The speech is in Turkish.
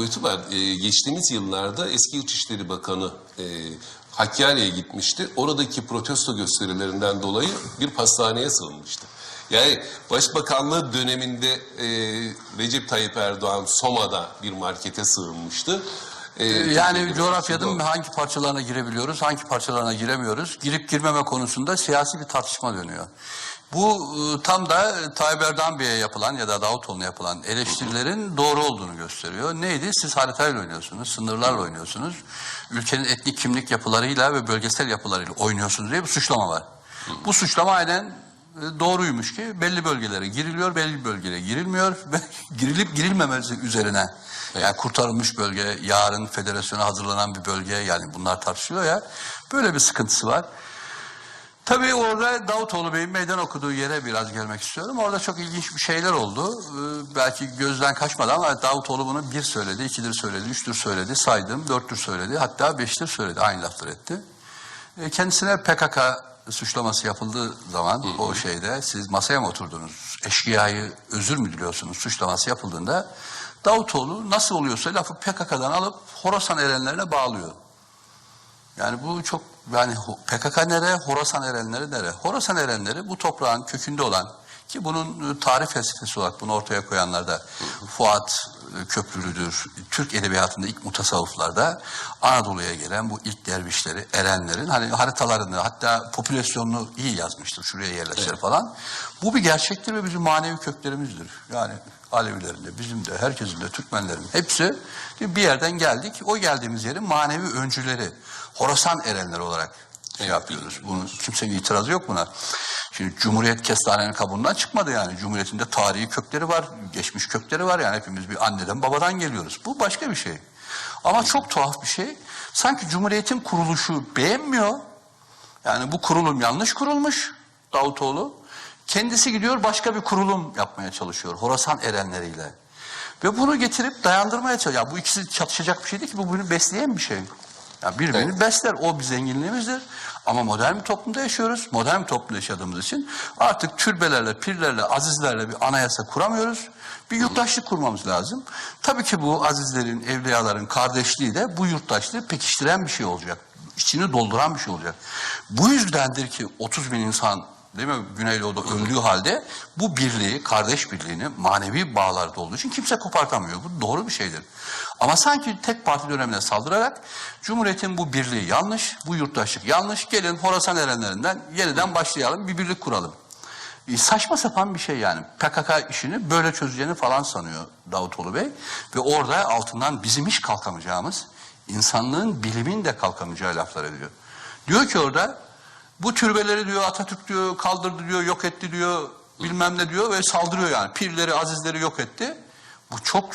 boyutu var. Ee, geçtiğimiz yıllarda eski İçişleri Bakanı e, Hakkari'ye gitmişti. Oradaki protesto gösterilerinden dolayı bir pastaneye sığınmıştı. Yani Başbakanlığı döneminde e, Recep Tayyip Erdoğan Soma'da bir markete sığınmıştı. Ee, Yani Türkiye'de coğrafyanın hangi parçalarına girebiliyoruz, hangi parçalarına giremiyoruz. Girip girmeme konusunda siyasi bir tartışma dönüyor. Bu e, tam da Tayyip Erdoğan Bey'e yapılan ya da Davutoğlu'na yapılan eleştirilerin doğru olduğunu gösteriyor. Neydi? Siz haritayla oynuyorsunuz, sınırlarla oynuyorsunuz. Ülkenin etnik kimlik yapılarıyla ve bölgesel yapılarıyla oynuyorsunuz diye bir suçlama var. Bu suçlama aynen e, doğruymuş ki belli bölgelere giriliyor, belli bölgelere girilmiyor ve girilip girilmemesi üzerine yani kurtarılmış bölge, yarın federasyona hazırlanan bir bölge yani bunlar tartışılıyor ya. Böyle bir sıkıntısı var. Tabii orada Davutoğlu Bey'in meydan okuduğu yere biraz gelmek istiyorum. Orada çok ilginç bir şeyler oldu. Ee, belki gözden kaçmadı ama Davutoğlu bunu bir söyledi, ikidir söyledi, üçtür söyledi, saydım, dörttür söyledi, hatta beştir söyledi, aynı lafları etti. Ee, kendisine PKK suçlaması yapıldığı zaman o şeyde siz masaya mı oturdunuz, eşkıyayı özür mü diliyorsunuz suçlaması yapıldığında Davutoğlu nasıl oluyorsa lafı PKK'dan alıp Horasan erenlerine bağlıyor. Yani bu çok yani PKK nere, Horasan erenleri nere? Horasan erenleri bu toprağın kökünde olan ki bunun e, tarih felsefesi olarak bunu ortaya koyanlar da Fuat e, Köprülüdür. Türk edebiyatında ilk mutasavvıflarda Anadolu'ya gelen bu ilk dervişleri, erenlerin hani haritalarını hatta popülasyonunu iyi yazmıştır. Şuraya yerleşir falan. Bu bir gerçektir ve bizim manevi köklerimizdir. Yani Alevilerin de, bizim de, herkesin de, Türkmenlerin hepsi bir yerden geldik. O geldiğimiz yerin manevi öncüleri, Horasan erenleri olarak şey yapıyoruz. Bunun kimsenin itirazı yok buna. Şimdi Cumhuriyet kestanenin kabuğundan çıkmadı yani. Cumhuriyetin de tarihi kökleri var, geçmiş kökleri var yani hepimiz bir anneden babadan geliyoruz. Bu başka bir şey. Ama çok tuhaf bir şey. Sanki Cumhuriyet'in kuruluşu beğenmiyor. Yani bu kurulum yanlış kurulmuş Davutoğlu. Kendisi gidiyor başka bir kurulum yapmaya çalışıyor Horasan erenleriyle. Ve bunu getirip dayandırmaya çalışıyor. Ya bu ikisi çatışacak bir şey değil ki bu birbirini besleyen bir şey. Ya birbirini besler. O bir zenginliğimizdir. Ama modern bir toplumda yaşıyoruz. Modern bir toplumda yaşadığımız için artık türbelerle, pirlerle, azizlerle bir anayasa kuramıyoruz. Bir yurttaşlık kurmamız lazım. Tabii ki bu azizlerin, evliyaların kardeşliği de bu yurttaşlığı pekiştiren bir şey olacak. İçini dolduran bir şey olacak. Bu yüzdendir ki 30 bin insan değil mi Güneydoğu'da öldüğü halde bu birliği, kardeş birliğini manevi bağlarda olduğu için kimse kopartamıyor. Bu doğru bir şeydir. Ama sanki tek parti dönemine saldırarak Cumhuriyet'in bu birliği yanlış, bu yurttaşlık yanlış. Gelin Horasan erenlerinden yeniden başlayalım, bir birlik kuralım. E, saçma sapan bir şey yani. PKK işini böyle çözeceğini falan sanıyor Davutoğlu Bey. Ve orada altından bizim hiç kalkamayacağımız, insanlığın bilimin de kalkamayacağı laflar ediyor. Diyor ki orada bu türbeleri diyor Atatürk diyor kaldırdı diyor, yok etti diyor, bilmem ne diyor ve saldırıyor yani. Pirleri, azizleri yok etti. Bu çok